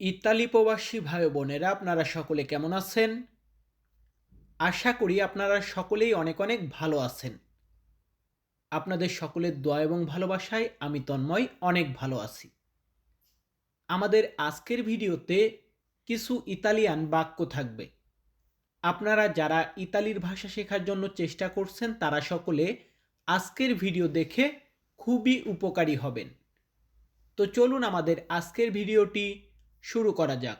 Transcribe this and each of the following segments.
Italy প্রবাসী ভাই বোনেরা, আপনারা সকলে কেমন আছেন? আশা করি আপনারা সকলেই অনেক অনেক ভালো আছেন। আপনাদের সকলের দোয়া এবং ভালোবাসায় আমি তন্ময় অনেক ভালো আছি। আমাদের আজকের ভিডিওতে কিছু ইতালিয়ান বাক্য থাকবে। আপনারা যারা ইতালির ভাষা শেখার জন্য চেষ্টা করছেন, তারা সকলে আজকের ভিডিও দেখে খুবই উপকারী হবেন। তো চলুন আমাদের আজকের ভিডিওটি শুরু করা যাক।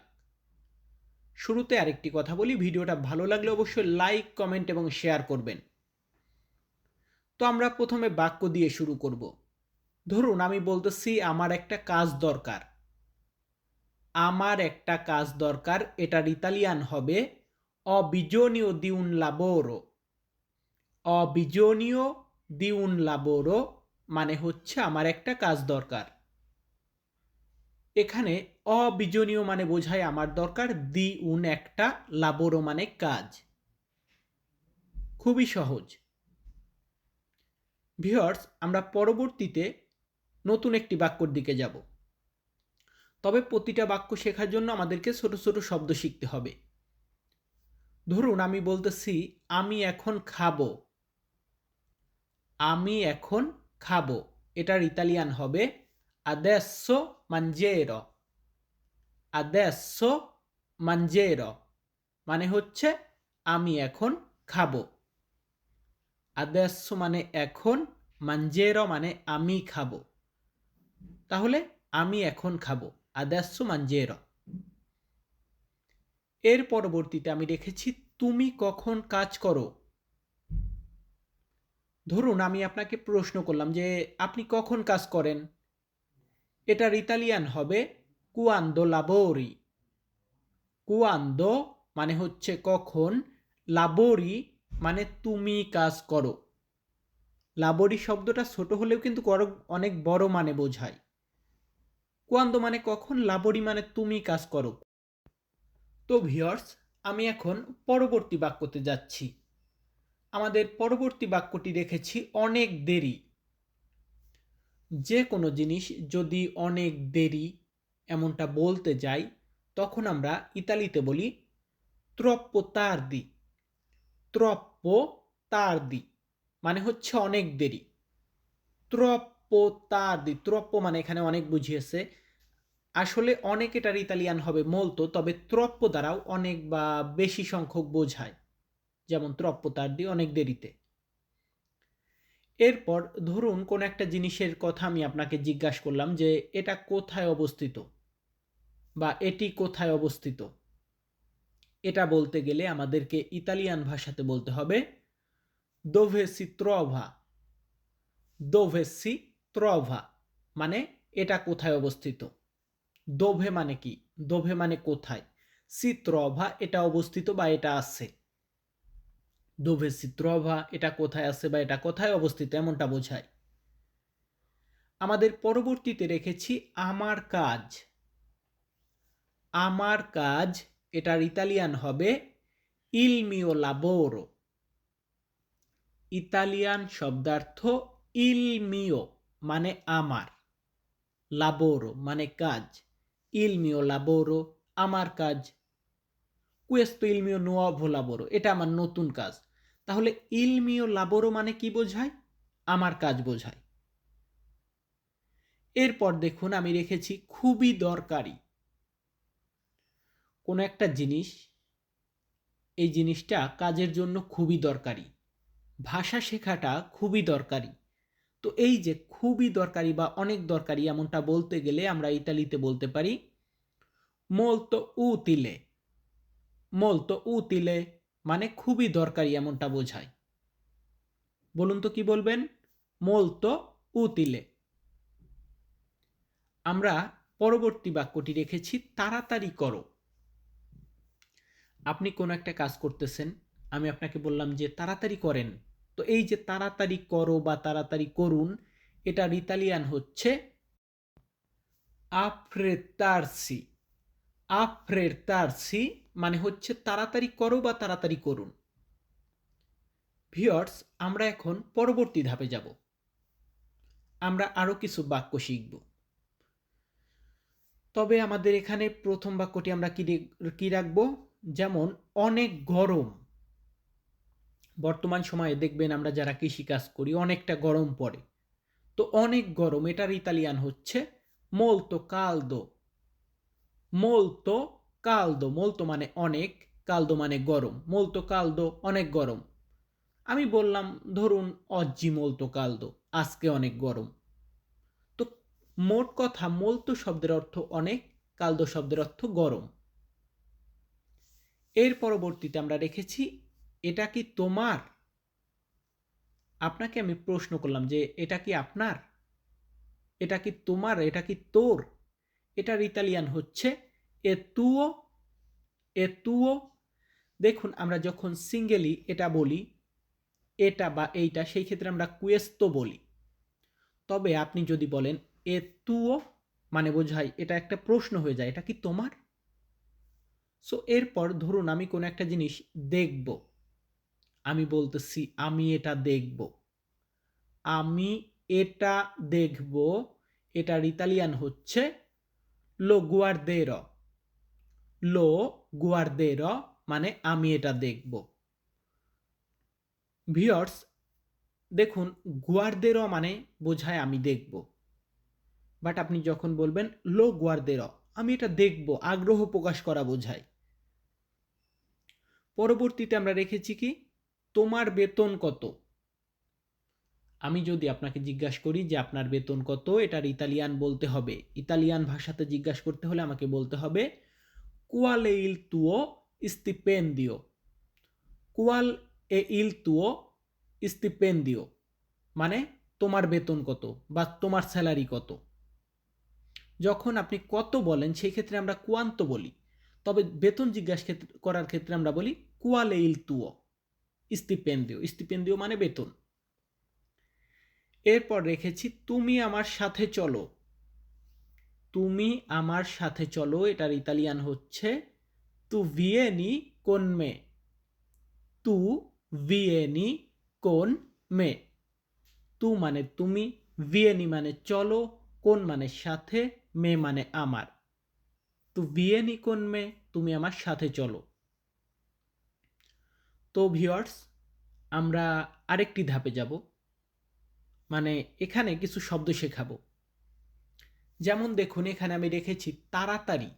শুরুতে আরেকটি কথা বলি। ভিডিওটা ভালো লাগলে অবশ্যই লাইক কমেন্ট এবং শেয়ার করবেন। তো আমরা প্রথমে বাক্য দিয়ে শুরু করব। ধরুন, আমি বলতেছি, আমার একটা কাজ দরকার। আমার একটা কাজ দরকার, এটার ইতালিয়ান হবে, অবিজনীয় দিউন লাবোরো অবিজনীয় দিউন লাবোরো মানে হচ্ছে আমার একটা কাজ দরকার। এখানে অবিজনীয় মানে বোঝায় আমার দরকার, দি উন একটা লাবোরো মানে কাজ। খুবই সহজ। ভিওর্স আমরা পরবর্তীতে নতুন একটি বাক্যর দিকে যাব। তবে প্রতিটা বাক্য শেখার জন্য আমাদেরকে ছোট ছোট শব্দ শিখতে হবে। ধরুন, আমি বলতেছি, আমি এখন খাব। আমি এখন খাব। এটার ইতালিয়ান হবে adesso mangerò adesso mangerò মানে হচ্ছে আমি এখন খাব। Adesso মানে এখন mangerò মানে আমি খাব। তাহলে আমি এখন খাব। Adesso mangerò এর পরবর্তীতে আমি রেখেছি তুমি কখন কাজ করো? ধরুন আমি আপনাকে প্রশ্ন করলাম যে, আপনি কখন কাজ করেন? এটার ইতালিয়ান হবে কুয়ান্দো লাবোরি কুয়ান্দো মানে হচ্ছে কখন লাবোরি মানে তুমি কাজ করো লাবোরি শব্দটা ছোট হলেও কিন্তু অনেক বড় মানে বোঝায়। কুয়ান্দো মানে কখন লাবোরি মানে তুমি কাজ করো তো ভিয়র্স আমি এখন পরবর্তী বাক্যতে যাচ্ছি। আমাদের পরবর্তী বাক্যটি রেখেছি অনেক দেরি। যে কোনো জিনিস যদি অনেক দেরি এমনটা বলতে যাই, তখন আমরা ইতালিতে বলি ত্রপ্প তার দি ত্রপ্প তার দি মানে হচ্ছে অনেক দেরি। ত্রপ্প তার দি ত্রপ্প মানে এখানে অনেক বুঝিয়েছে। আসলে অনেক এটার ইতালিয়ান হবে মলতো, তবে ত্রপ্প দ্বারাও অনেক বা বেশি সংখ্যক বোঝায়। যেমন ত্রপ্প তার দি অনেক দেরিতে এরপর ধরুন কোন একটা জিনিসের কথা আমি আপনাকে জিজ্ঞাসা করলাম যে এটা কোথায় অবস্থিত? বা এটি কোথায় অবস্থিত? এটা বলতে গেলে আমাদেরকে ইতালিয়ান ভাষাতে বলতে হবে দোভেসি ত্রভা? দোভেসি ত্রভা? মানে এটা কোথায় অবস্থিত? দোভে মানে কি? দোভে মানে কোথায়? সি ত্রভা এটা অবস্থিত বা এটা আছে? দোভে চিত্রভা এটা কোথায় আছে বা এটা কোথায় অবস্থিত, এমনটা বোঝায়। আমাদের পরবর্তীতে রেখেছি আমার কাজ। আমার কাজ, এটার ইতালিয়ান হবে ইলমিও লাবোরো ইতালিয়ান শব্দার্থ ইলমিও মানে আমার। লাবোরো মানে কাজ। ইলমিও লাবোরো আমার কাজ। কুয়েস্তো ইলমিও নোয়াভো লাবোরো এটা আমার নতুন কাজ। তাহলে ইলমিও লাবোরো মানে কি বোঝায়? আমার কাজ বোঝায়। এরপর দেখুন আমি রেখেছি খুবই দরকারি। কোনো একটা জিনিস, এই জিনিসটা কাজের জন্য খুবই দরকারি। ভাষা শেখাটা খুবই দরকারি। তো এই যে খুবই দরকারি বা অনেক দরকারি এমনটা বলতে গেলে আমরা ইতালিতে বলতে পারি মোল তো উ তিলে মোলতো উতিলে মোলতো উতিলে মানে খুবই দরকারি এমনটা বোঝায়। বলুন তো কি বলবেন? মোল তো উতিলে। আমরা পরবর্তী বাক্যটি রেখেছি, তাড়াতাড়ি করো। আপনি কোনো একটা কাজ করতেছেন, আমি আপনাকে বললাম যে তাড়াতাড়ি করেন। তো এই যে তাড়াতাড়ি করো বা তাড়াতাড়ি করুন, এটার ইতালিয়ান হচ্ছে আফ্রেতারসি। আফ্রেতারসি মানে হচ্ছে তাড়াতাড়ি করো বা তাড়াতাড়ি করুন। ভিওর্স আমরা এখন পরবর্তী ধাপে যাব। আমরা আরও কিছু বাক্য শিখব। তবে আমাদের এখানে প্রথম বাক্যটি আমরা কি কি রাখব? যেমন, অনেক গরম। বর্তমান সময়ে দেখবেন আমরা যারা কৃষিকাজ করি, অনেকটা গরম পড়ে। তো অনেক গরম, এটার ইতালিয়ান হচ্ছে মোলতো কালদো। মোলতো কালদো মোলতো মানে অনেক কালদো মানে গরম মোলতো কালদো অনেক গরম। আমি বললাম, ধরুন অজ্জি মোলতো কালদো আজকে অনেক গরম। তো মোট কথা মোলতো শব্দের অর্থ অনেক কালদো শব্দের অর্থ গরম। এর পরবর্তীতে আমরা রেখেছি এটা কি তোমার? আপনাকে আমি প্রশ্ন করলাম যে, এটা কি আপনার? এটা কি তোমার? এটা কি তোর? এটার ইতালিয়ান হচ্ছে এ তুও এ তুও। দেখুন, আমরা যখন সিঙ্গেলি এটা বলি, এটা বা এইটা, সেই ক্ষেত্রে আমরা কুয়েস্তো বলি। তবে আপনি যদি বলেন এ তুও মানে বোঝাই এটা একটা প্রশ্ন হয়ে যায়, এটা কি তোমার? সো এরপর ধরুন আমি কোনো একটা জিনিস দেখব। আমি বলতেছি, আমি এটা দেখব। আমি এটা দেখব, এটার ইতালিয়ান হচ্ছে লো গুয়ারদের লো গুয়ারদের মানে আমি এটা দেখব। ভিওর্স দেখুন গুয়ারদের মানে বোঝায় আমি দেখব। বাট আপনি যখন বলবেন লো গুয়ারদের আমি এটা দেখব, আগ্রহ প্রকাশ করা বোঝায়। পরবর্তীতে আমরা রেখেছি কি, তোমার বেতন কত? আমি যদি আপনাকে জিজ্ঞাসা করি যে আপনার বেতন কত, এটার ইতালিয়ান বলতে হবে। ইতালিয়ান ভাষাতে জিজ্ঞাসা করতে হলে আমাকে বলতে হবে কুয়ালে ইল তুও স্টিপেন্দিও কুয়াল এ ইল তুও স্টিপেন্দিও মানে তোমার বেতন কত বা তোমার স্যালারি কত? যখন আপনি কত বলেন, সেই ক্ষেত্রে আমরা কুয়ান্ত বলি। তবে বেতন জিজ্ঞাসা করার ক্ষেত্রে আমরা বলি কুয়ালে ইল তুও স্টিপেন্দিও স্টিপেন্দিও মানে বেতন। এরপর রেখেছি, তুমি আমার সাথে চলো। তুমি আমার সাথে চলো, এটার ইতালিয়ান হচ্ছে তু ভিয়েনি কোন মে। তু ভিয়েনি কোন মে। তু মানে তুমি, ভিয়েনি মানে চলো, কোন মানে সাথে, মে মানে আমার। তু ভিয়েনি কোন মে, তুমি আমার সাথে চলো। তো ভিওয়ার্স আমরা আরেকটি ধাপে যাব। মানে এখানে কিছু শব্দ শেখাবো। যেমন দেখুন, এখানে আমি রেখেছি তাড়াতাড়ি।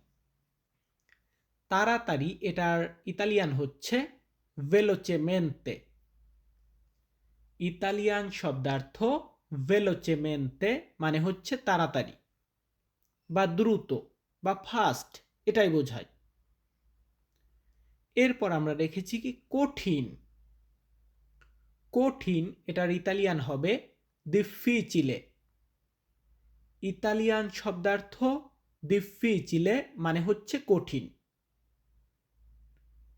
তাড়াতাড়ি এটার ইতালিয়ান হচ্ছে ভেলোচেমেন্তে ইতালিয়ান শব্দার্থ ভেলোচেমেন্তে মানে হচ্ছে তাড়াতাড়ি বা দ্রুত বা ফাস্ট এটাই বোঝায়। এরপর আমরা রেখেছি কি কঠিন। কঠিন এটার ইতালিয়ান হবে দিফিচিলে ইতালিয়ান শব্দার্থ দিফিচিলে মানে হচ্ছে কঠিন।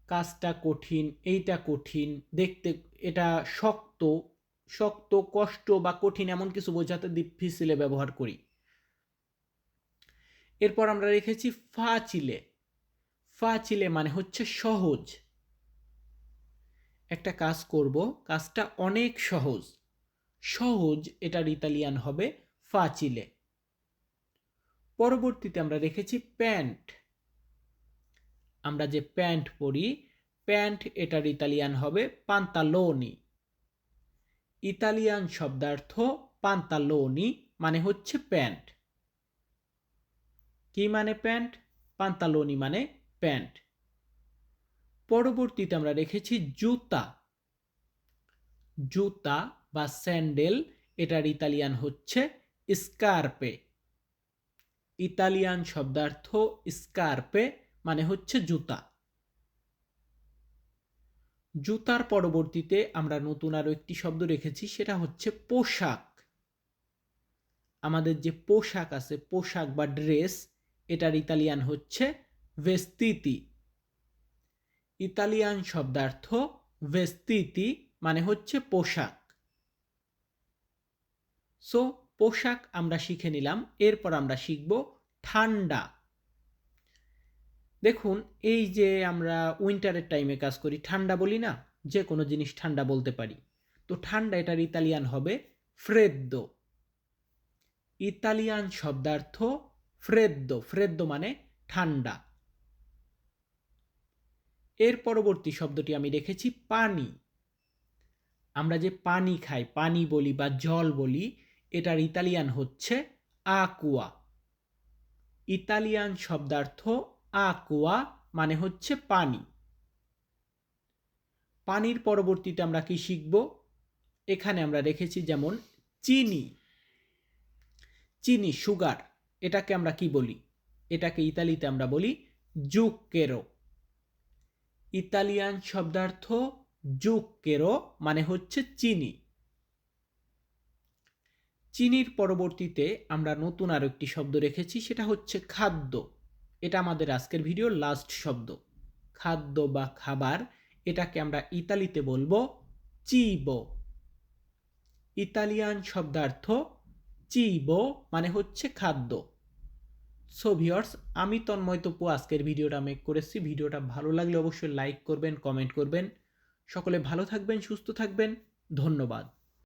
কাজটা কঠিন, এইটা কঠিন, দেখতে এটা শক্ত শক্ত, কষ্ট বা কঠিন এমন কিছু বোঝাতে দিফিচিলে ব্যবহার করি। এরপর আমরা রেখেছি ফাচিলে ফাচিলে মানে হচ্ছে সহজ। একটা কাজ করব, কাজটা অনেক সহজ। সহজ এটার ইতালিয়ান হবে ফাচিলে পরবর্তীতে আমরা রেখেছি প্যান্ট আমরা যে প্যান্ট পরি প্যান্ট এটার ইতালিয়ান হবে পান্তালোনি ইতালিয়ান শব্দার্থ পান্তালোনি মানে হচ্ছে প্যান্ট কি মানে প্যান্ট পান্তালোনি মানে প্যান্ট পরবর্তীতে আমরা রেখেছি জুতা। জুতা বা স্যান্ডেল, এটার ইতালিয়ান হচ্ছে স্কার্পে। ইতালিয়ান শব্দার্থ স্কার্পে মানে হচ্ছে জুতা। জুতার পরবর্তীতে আমরা নতুন আরও একটি শব্দ রেখেছি, সেটা হচ্ছে পোশাক। আমাদের যে পোশাক আছে, পোশাক বা ড্রেস, এটার ইতালিয়ান হচ্ছে ভেস্তিতি। ইতালিয়ান শব্দার্থ ভেস্তিতি মানে হচ্ছে পোশাক। সো পোশাক আমরা শিখে নিলাম, এরপর আমরা শিখব ঠান্ডা। দেখুন, এই যে আমরা উইন্টারের টাইমে কাজ করি, ঠান্ডা বলি না, যে কোনো জিনিস ঠান্ডা বলতে পারি। তো ঠান্ডা এটার ইতালিয়ান হবে ফ্রেদ্দো। ইতালিয়ান শব্দার্থ ফ্রেদ্দো। ফ্রেদ্দো মানে ঠান্ডা। এর পরবর্তী শব্দটি আমি রেখেছি পানি। আমরা যে পানি খাই, পানি বলি বা জল বলি এটার ইতালিয়ান হচ্ছে আকুয়া। ইতালিয়ান শব্দার্থ আকুয়া মানে হচ্ছে পানি। পানির পরবর্তীতে আমরা কি শিখব? এখানে আমরা রেখেছি যেমন চিনি। চিনি, সুগার, এটাকে আমরা কি বলি? এটাকে ইতালিতে আমরা বলি জুক্কেরো ইতালিয়ান শব্দার্থ জুক্কেরো মানে হচ্ছে চিনি। চিনির পরবর্তীতে আমরা নতুন আরও একটি শব্দ রেখেছি, সেটা হচ্ছে খাদ্য। এটা আমাদের আজকের ভিডিওর লাস্ট শব্দ। খাদ্য বা খাবার, এটাকে আমরা ইতালিতে বলব চিবো। ইতালিয়ান শব্দার্থ চিবো মানে হচ্ছে খাদ্য। সো ভিওর্স আমি তন্ময় তপু, আজকের ভিডিওটা মেক করেছি। ভিডিওটা ভালো লাগলে অবশ্যই লাইক করবেন কমেন্ট করবেন। সকলে ভালো থাকবেন, সুস্থ থাকবেন। ধন্যবাদ।